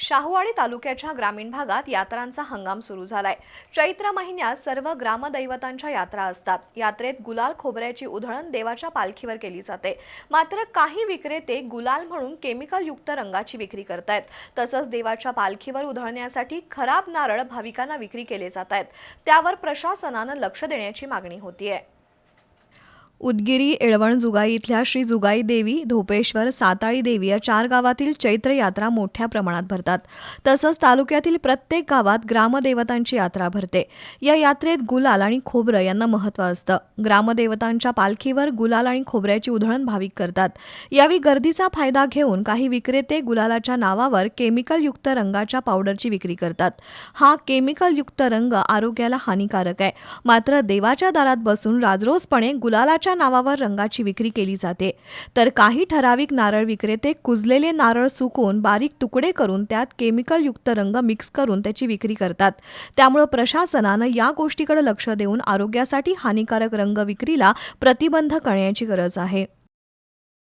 शाहूवाडी तालुक्याच्या ग्रामीण भागात यात्रांचा हंगाम सुरू झालाय. चैत्र महिन्यात सर्व ग्रामदैवतांच्या यात्रा असतात. यात्रेत गुलाल खोबऱ्याची उधळण देवाच्या पालखीवर केली जाते. मात्र काही विक्रेते गुलाल म्हणून केमिकल युक्त रंगाची विक्री करतायत. तसंच देवाच्या पालखीवर उधळण्यासाठी खराब नारळ भाविकांना विक्री केले जात आहेत त्यावर प्रशासनानं लक्ष देण्याची मागणी होतीये. उदगिरी एळवण जुगाई इथल्या श्री जुगाई देवी धोपेश्वर साताळी देवी या चार गावातील चैत्र यात्रा मोठ्या प्रमाणात भरतात. तसंच तालुक्यातील प्रत्येक गावात ग्रामदेवतांची यात्रा भरते. या यात्रेत गुलाल आणि खोबरं यांना महत्त्व असतं. ग्रामदेवतांच्या पालखीवर गुलाल आणि खोबऱ्याची उधळण भाविक करतात. यावेळी गर्दीचा फायदा घेऊन काही विक्रेते गुलालाच्या नावावर केमिकलयुक्त रंगाच्या पावडरची विक्री करतात. हा केमिकलयुक्त रंग आरोग्याला हानिकारक आहे. मात्र देवाच्या दारात बसून राजरोसपणे गुलालाच्या नावावर रंगाची विक्री केली जाते. तर काही ठराविक नारळ विक्रेते कुजलेले नारळ सुकवून बारीक तुकडे करून त्यात केमिकलयुक्त रंग मिक्स करून त्याची विक्री करतात. त्यामुळे प्रशासनानं या गोष्टीकडे लक्ष देऊन आरोग्यासाठी हानिकारक रंग विक्रीला प्रतिबंध करण्याची गरज आहे.